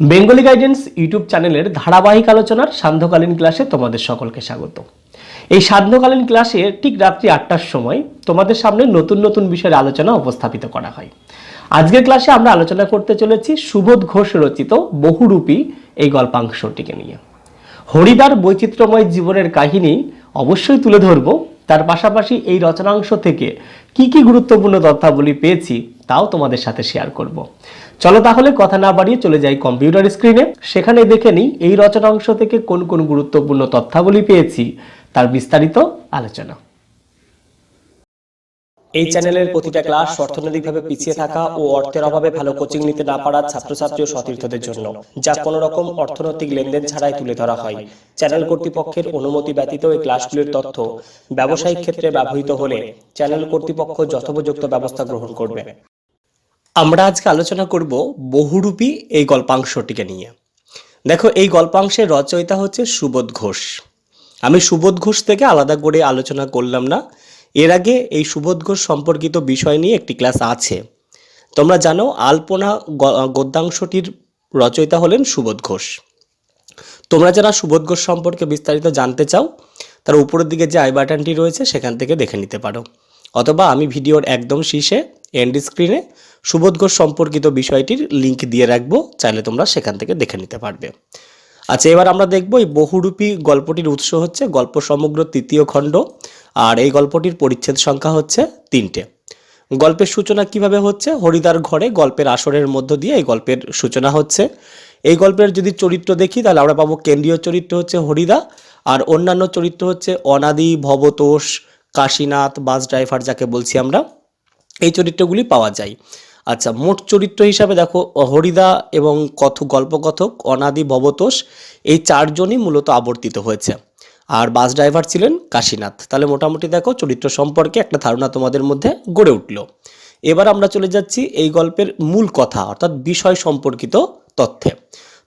Bengali guidance YouTube চ্যানেলের ধারাবাহিক আলোচনার সান্ধ্যকালীন ক্লাসে তোমাদের সকলকে স্বাগত। এই সান্ধ্যকালীন ক্লাসে ঠিক রাত্রি আটটার সময় তোমাদের সামনে নতুন নতুন বিষয়ের আলোচনা উপস্থাপিত করা হয়। আজকের ক্লাসে আমরা আলোচনা করতে চলেছি সুবোধ ঘোষ রচিত বহুরূপী এই গল্পাংশটিকে নিয়ে। হরিদার বৈচিত্র্যময় জীবনের কাহিনী অবশ্যই তুলে ধরব। তার পাশাপাশি এই রচনাংশ থেকে কি কি গুরুত্বপূর্ণ তথ্যাবলী পেয়েছি তাও তোমাদের সাথে শেয়ার করব। চলো তাহলে কথা না বাড়িয়ে চলে যাই কম্পিউটার স্ক্রিনে। সেখানে দেখে নিই এই রচনাংশ থেকে কোন কোন গুরুত্বপূর্ণ তথ্যাবলী পেয়েছি, তার বিস্তারিত আলোচনা। এই চ্যানেলের প্রতিটা ক্লাস অর্থনৈতিকভাবে পিছিয়ে থাকা ও অর্থের অভাবে ভালো কোচিং নিতে না পারা ছাত্রছাত্রী ও সতীর্থদের জন্য, যা কোনো রকম অর্থনৈতিক লেনদেন ছাড়াই তুলে ধরা হয়। চ্যানেল কর্তৃপক্ষের অনুমতি ব্যতীত এই ক্লাসগুলির তথ্য ব্যবসায়িক ক্ষেত্রে ব্যবহৃত হলে চ্যানেল কর্তৃপক্ষ যথোপযুক্ত ব্যবস্থা গ্রহণ করবে। আমরা আজকে আলোচনা করব বহুরূপী এই গল্পাংশটিকে নিয়ে। দেখো, এই গল্পাংশের রচয়িতা হচ্ছে সুবোধ ঘোষ। আমি সুবোধ ঘোষ থেকে আলাদা করে আলোচনা করলাম না। এর আগে এই সুবোধ ঘোষ সম্পর্কিত বিষয় নিয়ে একটি ক্লাস আছে। তোমরা জানো, আলপনা গদ্যাংশটির রচয়িতা হলেন সুবোধ ঘোষ। তোমরা যারা সুবোধ ঘোষ সম্পর্কে বিস্তারিত জানতে চাও, তার উপরের দিকে যে আই বাটনটি রয়েছে, সেখান থেকে দেখে নিতে পারো। অথবা আমি ভিডিওর একদম শীর্ষে এন্ড স্ক্রিনে সুবোধ ঘোষ সম্পর্কিত বিষয়টির লিংক দিয়ে রাখব, চাইলে তোমরা সেখান থেকে দেখে নিতে পারবে। আচ্ছা এবার আমরা দেখব এই বহুরূপী গল্পটির উৎস হচ্ছে গল্প সমগ্র তৃতীয় খণ্ড, আর এই গল্পটির পরিচ্ছেদ সংখ্যা হচ্ছে তিনটে। গল্পের সূচনা কীভাবে হচ্ছে? হরিদার ঘরে গল্পের আসরের মধ্য দিয়ে এই গল্পের সূচনা হচ্ছে। এই গল্পের যদি চরিত্র দেখি, তাহলে আমরা পাবো কেন্দ্রীয় চরিত্র হচ্ছে হরিদা, আর অন্যান্য চরিত্র হচ্ছে অনাদি, ভবতোষ, কাশীনাথ, বাস ড্রাইভার যাকে বলছি আমরা, এই চরিত্রগুলি পাওয়া যায়। আচ্ছা মোট চরিত্র হিসাবে দেখো হরিদা এবং কথ, গল্পকথক অনাদি ভবতোষ, এই চারজনই মূলত আবর্তিত হয়েছে। আর বাস ড্রাইভার ছিলেন কাশীনাথ। তাহলে মোটামুটি দেখো, চরিত্র সম্পর্কে একটা ধারণা তোমাদের মধ্যে গড়ে উঠল। এবার আমরা চলে যাচ্ছি এই গল্পের মূল কথা, অর্থাৎ বিষয় সম্পর্কিত তথ্যে।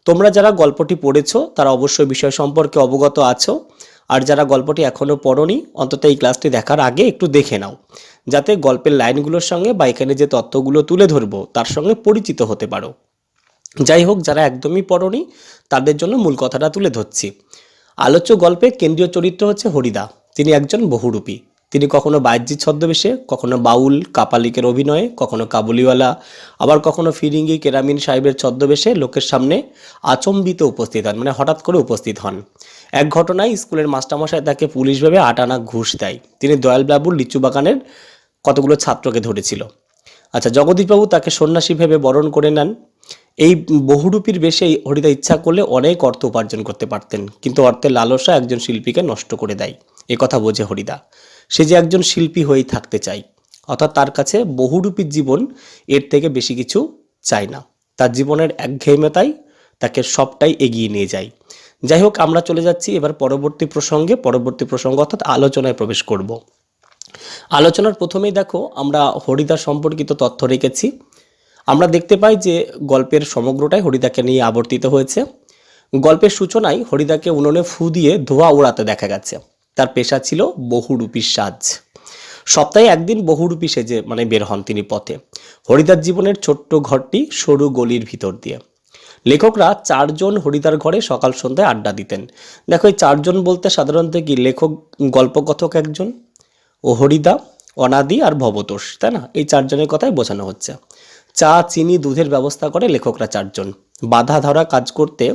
তোমরা যারা গল্পটি পড়েছো, তারা অবশ্যই বিষয় সম্পর্কে অবগত আছো। আর যারা গল্পটি এখনও পড়নি, অন্তত এই ক্লাসটি দেখার আগে একটু দেখে নাও, যাতে গল্পের লাইনগুলোর সঙ্গে বা এখানে যে তত্ত্বগুলো তুলে ধরবো, তার সঙ্গে পরিচিত হতে পারো। যাই হোক, যারা একদমই পড়নি, তাদের জন্য মূল কথাটা তুলে ধরছি। আলোচ্য গল্পে কেন্দ্রীয় চরিত্র হচ্ছে হরিদা। তিনি একজন বহুরূপী। তিনি কখনো বাহ্যিক ছদ্মবেশে, কখনো বাউল, কাপালিকের অভিনয়ে, কখনো কাবুলিওয়ালা, আবার কখনো ফিরিঙ্গি, কেরামিন সাহেবের ছদ্মবেশে লোকের সামনে আচম্বিত উপস্থিত হন মানে হঠাৎ করে উপস্থিত হন। এক ঘটনায় স্কুলের মাস্টারমশাই তাকে পুলিশ ভেবে আট আনা ঘুষ দেয়। তিনি দয়ালবাবুর লিচু বাগানের কতগুলো ছাত্রকে ধরেছিল। আচ্ছা জগদীশবাবু তাকে সন্ন্যাসী ভেবে বরণ করে নেন। এই বহুরূপীর বেশে হরিদা ইচ্ছা করলে অনেক অর্থ উপার্জন করতে পারতেন, কিন্তু অর্থের লালসা একজন শিল্পীকে নষ্ট করে দেয়। এ কথা বোঝে হরিদা। সে যে একজন শিল্পী হয়েই থাকতে চায়, অর্থাৎ তার কাছে বহুরূপীর জীবন এর থেকে বেশি কিছু চায় না। তার জীবনের একঘেয়েমতাই তাকে সবটাই এগিয়ে নিয়ে যায়। যাই হোক, আমরা চলে যাচ্ছি এবার পরবর্তী প্রসঙ্গে, পরবর্তী প্রসঙ্গ অর্থাৎ আলোচনায় প্রবেশ করব। আলোচনার প্রথমেই দেখো, আমরা হরিদা সম্পর্কিত তথ্য রেখেছি। আমরা দেখতে পাই যে গল্পের সমগ্রটাই হরিদাকে নিয়ে আবর্তিত হয়েছে। গল্পের সূচনায় হরিদাকে উনুনে ফু দিয়ে ধোয়া উড়াতে দেখা গেছে। তার পেশা ছিল বহুরূপীর সাজ। সপ্তাহে একদিন বহুরূপী সেজে মানে বের হন তিনি পথে। হরিদার জীবনের ছোট্ট ঘরটি সরু গলির ভিতর দিয়ে। লেখকরা চারজন হরিদার ঘরে সকাল সন্ধ্যায় আড্ডা দিতেন। দেখো, এই চারজন বলতে সাধারণত কি লেখক, গল্পকথক একজন? ও হরিদা, অনাদি আর ভবতোষ, তাই না? এই চারজনের কথাই বোঝানো হচ্ছে। চা, চিনি, দুধের ব্যবস্থা করে লেখকরা চারজন। বাধা ধরা কাজ করতে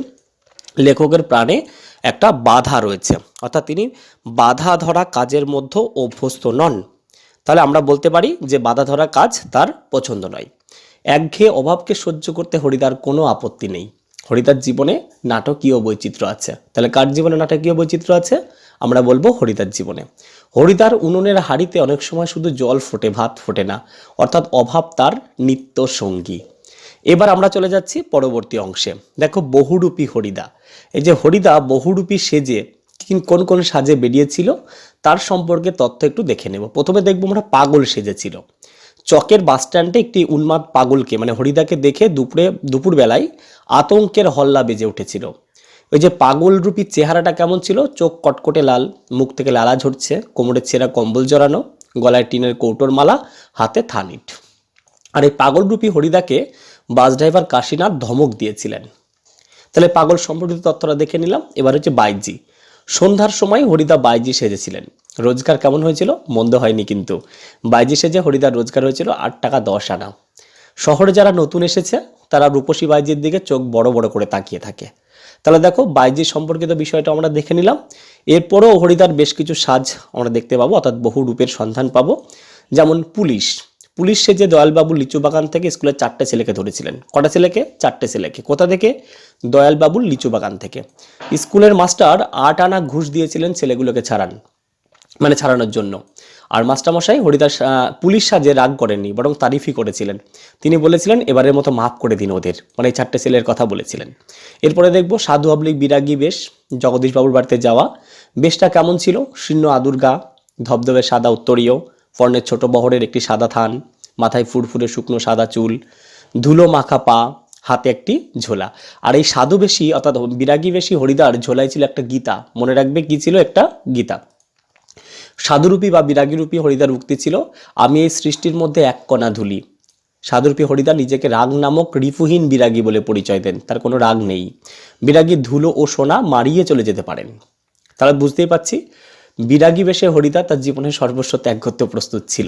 লেখকের প্রাণে একটা বাধা রয়েছে। অর্থাৎ তিনি বাধা ধরা কাজের মধ্যে অভ্যস্ত নন। তাহলে আমরা বলতে পারি যে বাধা ধরা কাজ তার পছন্দ নয়। একঘেয়ে অভাবকে সহ্য করতে হরিদার কোনো আপত্তি নেই। হরিদার জীবনে নাটকীয় বৈচিত্র্য আছে। তাহলে কার জীবনে নাটকীয় বৈচিত্র্য আছে? আমরা বলব হরিদার জীবনে। হরিদার উনুনের হাড়িতে অনেক সময় শুধু জল ফোটে, ভাত ফোটে না, অর্থাৎ অভাব তার নিত্য সঙ্গী। এবার আমরা চলে যাচ্ছি পরবর্তী অংশে। দেখো, বহুরূপী হরিদা। এই যে হরিদা বহুরূপী সেজে কিন- কোন কোন সাজে বেরিয়েছিল, তার সম্পর্কে তথ্য একটু দেখে নেব। প্রথমে দেখব আমরা পাগল সেজেছিল। চকের বাস স্ট্যান্ডে একটি উন্মাদ পাগলকে মানে হরিদাকে দেখে দুপুরে, দুপুরবেলায় আতঙ্কের হল্লা বেজে উঠেছিল। ওই যে পাগল পাগলরূপী চেহারাটা কেমন ছিল? চোখ কটকটে লাল, মুখ থেকে লালা ঝরছে কোমরের ছেঁড়া কম্বল জড়ানো, গলায় টিনের কৌটোর মালা, হাতে থানিট। আর এই পাগলরূপী হরিদাকে বাস ড্রাইভার কাশীনাথ ধমক দিয়েছিলেন। তাহলে পাগল সম্পর্কিত তথ্যটা দেখে নিলাম। এবার হচ্ছে বাইজি। সন্ধ্যার সময় হরিদা বাইজি সেজেছিলেন। রোজগার কেমন হয়েছিল? মন্দ হয়নি কিন্তু। বাইজি সেজে হরিদার রোজগার হয়েছিল আট টাকা দশ আনা। শহরে যারা নতুন এসেছে, তারা রূপসী বাইজির দিকে চোখ বড় বড় করে তাকিয়ে থাকে। তাহলে দেখো, বাইজি সম্পর্কিত বিষয়টা আমরা দেখে নিলাম। এরপরও হরিদার বেশ কিছু সাজ আমরা দেখতে পাবো, অর্থাৎ বহু রূপের সন্ধান পাবো। যেমন পুলিশ। পুলিশ সেজে দয়ালবাবু লিচু বাগান থেকে স্কুলের চারটে ছেলেকে ধরেছিলেন। কটা ছেলেকে? চারটে ছেলেকে। কোথা থেকে? দয়ালবাবুর লিচু বাগান থেকে। স্কুলের মাস্টার আট আনা ঘুষ দিয়েছিলেন ছেলেগুলোকে ছাড়ান। মানে ছাড়ানোর জন্য। আর মাস্টারমশাই হরিদাস পুলিশ সাজে রাগ করেননি, বরং তারিফই করেছিলেন। তিনি বলেছিলেন, এবারের মতো মাফ করে দিন ওদের। মানে এই চারটে ছেলের কথা বলেছিলেন। এরপরে দেখব, সাধু আবলিক বিরাগী বেশ, জগদীশবাবুর বাড়িতে যাওয়া। বেশটা কেমন ছিল? শীর্ণ আদুর গা, ধবধবে সাদা উত্তরীয়, ফর্নের ছোট বহরের একটি সাদা থান, মাথায় ফুরফুরে শুকনো সাদা চুল, ধুলো মাখা পা, হাতে একটি ঝোলা। আর এই সাধু বেশি, অর্থাৎ বিরাগী বেশি হরিদার ঝোলায় ছিল একটা গীতা। মনে রাখবে কি ছিল? একটা গীতা। সাধুরূপী বা বিরাগীরূপী হরিদার উক্তি ছিল, আমি এই সৃষ্টির মধ্যে এক কণা ধুলি। সাধুরূপী হরিদা নিজেকে রাগ নামক রিপুহীন বিরাগী বলে পরিচয় দেন, তার কোনো রাগ নেই। বিরাগী ধুলো ও সোনা মারিয়ে চলে যেতে পারেন। তাহলে বুঝতেই পাচ্ছি বিরাগী বেশে হরিদা তার জীবনের সর্বস্ব ত্যাগ করতে প্রস্তুত ছিল।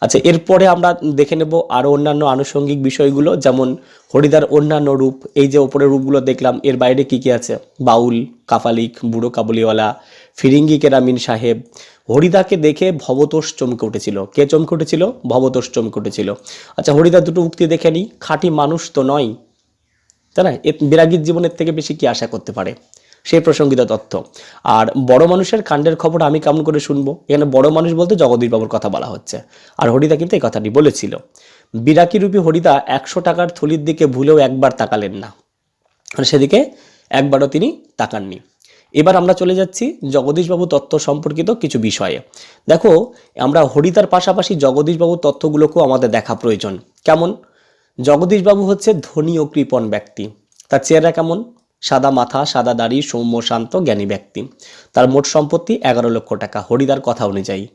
আচ্ছা এরপরে আমরা দেখে নেব আরও অন্যান্য আনুষঙ্গিক বিষয়গুলো, যেমন হরিদার অন্যান্য রূপ, এই যে ওপরের রূপগুলো দেখলাম, এর বাইরে কি কি আছে? বাউল, কাফালিক, বুড়ো কাবুলিওয়ালা, ফিরিঙ্গি কেরামিন সাহেব হরিদাকে দেখে ভবতোষ চমকে উঠেছিল। কে চমকে উঠেছিল? ভবতোষ চমকে উঠেছিল। আচ্ছা হরিদা দুটো উক্তি দেখে নিই খাঁটি মানুষ তো নয়। তাই না? এ বিরাগীর জীবনের থেকে বেশি কি আশা করতে পারে? সেই প্রসঙ্গিত তথ্য। আর বড় মানুষের কাণ্ডের খবর আমি কেমন করে শুনব? এখানে বড় মানুষ বলতে জগদীশ বাবুর কথা বলা হচ্ছে। আর হরিদা কিন্তু এই কথাটি বলেছিল। বিরাকি রূপী হরিদা একশো টাকার থলির দিকে ভুলেও একবার তাকালেন না। সেদিকে একবারও তিনি তাকাননি। এবার আমরা চলে যাচ্ছি জগদীশবাবু তত্ত্ব সম্পর্কিত কিছু বিষয়ে। দেখো, আমরা হরিতার পাশাপাশি জগদীশবাবু তত্ত্বগুলোকেও আমাদের দেখা প্রয়োজন। কেমন? জগদীশবাবু হচ্ছে ধনী ও কৃপণ ব্যক্তি। তার চেহারা কেমন? সাদা মাথা, সাদা দাড়ি, সৌম্য, শান্ত, জ্ঞানী ব্যক্তি। তার মোট সম্পত্তি এগারো লক্ষ টাকা। হরিদার কথা অনুযায়ী।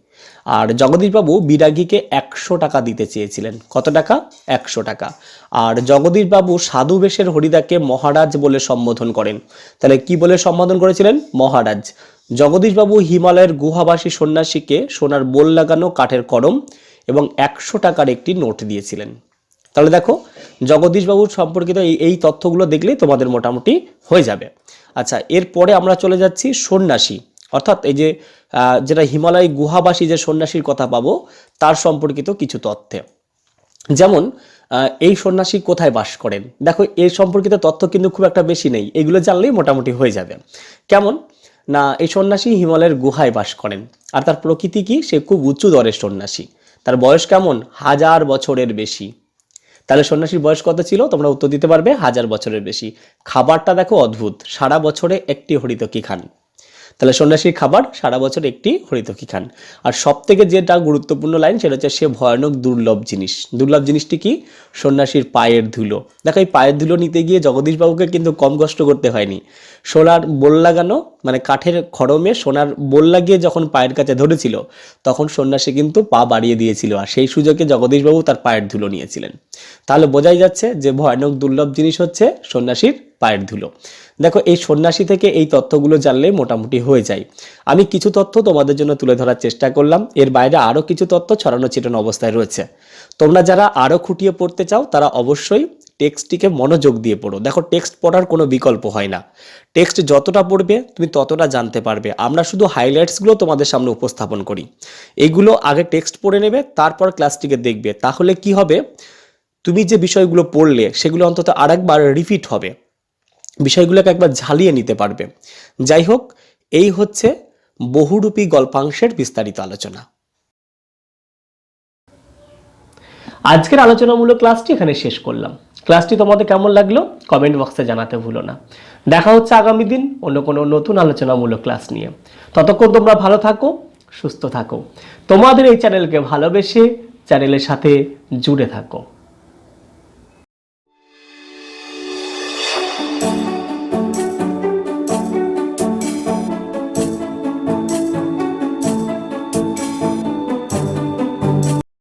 আর জগদীশবাবু বিরাগীকে একশো টাকা দিতে চেয়েছিলেন। কত টাকা? একশো টাকা। আর জগদীশবাবু সাধু বেশের হরিদাকে মহারাজ বলে সম্বোধন করেন। তাহলে কি বলে সম্বোধন করেছিলেন? মহারাজ, জগদীশবাবু হিমালয়ের গুহাবাসী সন্ন্যাসীকে সোনার বোল লাগানো কাঠের করম এবং একশো টাকার একটি নোট দিয়েছিলেন। তাহলে দেখো, জগদীশবাবুর সম্পর্কিত এই এই তথ্যগুলো দেখলেই তোমাদের মোটামুটি হয়ে যাবে। আচ্ছা এরপরে আমরা চলে যাচ্ছি সন্ন্যাসী। অর্থাৎ এই যে যেটা হিমালয় গুহাবাসী যে সন্ন্যাসীর কথা পাবো, তার সম্পর্কিত কিছু তথ্যে। যেমন এই সন্ন্যাসী কোথায় বাস করেন? দেখো এই সম্পর্কিত তথ্য কিন্তু খুব একটা বেশি নেই। এগুলো জানলেই মোটামুটি হয়ে যাবে। কেমন? না, এই সন্ন্যাসী হিমালয়ের গুহায় বাস করেন। আর তার প্রকৃতি কি? সে খুব উঁচু দরের সন্ন্যাসী। তার বয়স কেমন? হাজার বছরের বেশি। তাহলে সন্ন্যাসীর বয়স কত ছিল? তোমরা উত্তর দিতে পারবে, হাজার বছরের বেশি। খাবারটা দেখো অদ্ভুত। সারা বছরে একটি হরিতকি খান? তাহলে সন্ন্যাসীর খাবার সারা বছর একটি হরিতকি খান। আর সব থেকে যেটা গুরুত্বপূর্ণ লাইন সেটা হচ্ছে সে ভয়ানক দুর্লভ জিনিস। দুর্লভ জিনিসটি কি? সন্ন্যাসীর পায়ের ধুলো। দেখো এই পায়ের ধুলো নিতে গিয়ে জগদীশবাবুকে কিন্তু কম কষ্ট করতে হয়নি। সোনার বোল লাগানো মানে কাঠের খড়মে সোনার বোল লাগিয়ে যখন পায়ের কাছে ধরেছিল, তখন সন্ন্যাসী কিন্তু পা বাড়িয়ে দিয়েছিল আর সেই সুযোগে জগদীশবাবু তার পায়ের ধুলো নিয়েছিলেন। তাহলে বোঝাই যাচ্ছে যে ভয়ানক দুর্লভ জিনিস হচ্ছে সন্ন্যাসীর পায়ের ধুলো। দেখো, এই সন্ন্যাসী থেকে এই তথ্যগুলো জানলে মোটামুটি হয়ে যায়। আমি কিছু তথ্য তোমাদের জন্য তুলে ধরার চেষ্টা করলাম। এর বাইরে আরও কিছু তথ্য ছড়ানো ছিটানো অবস্থায় রয়েছে। তোমরা যারা আরও খুঁটিয়ে পড়তে চাও, তারা অবশ্যই টেক্সটটিকে মনোযোগ দিয়ে পড়ো। দেখো, টেক্সট পড়ার কোনো বিকল্প হয় না। টেক্সট যতটা পড়বে, তুমি ততটা জানতে পারবে। আমরা শুধু হাইলাইটসগুলো তোমাদের সামনে উপস্থাপন করি। এগুলো আগে টেক্সট পড়ে নেবে, তারপর ক্লাসটিকে দেখবে। তাহলে কি হবে? তুমি যে বিষয়গুলো পড়লে, সেগুলো অন্তত আরেকবার রিপিট হবে। বিষয়গুলোকে একবার ঝালিয়ে নিতে পারবে। যাই হোক, এই হচ্ছে বহুরূপী গল্পাংশের বিস্তারিত আলোচনা। আজকের আলোচনামূলক ক্লাসটি এখানে শেষ করলাম। ক্লাসটি তোমাদের কেমন লাগল কমেন্ট বক্সে জানাতে ভুলো না। দেখা হচ্ছে আগামী দিন অন্য কোনো নতুন আলোচনামূলক ক্লাস নিয়ে। ততক্ষণ তোমরা ভালো থাকো, সুস্থ থাকো। তোমাদের এই চ্যানেলকে ভালোবেসে চ্যানেলের সাথে জুড়ে থাকো।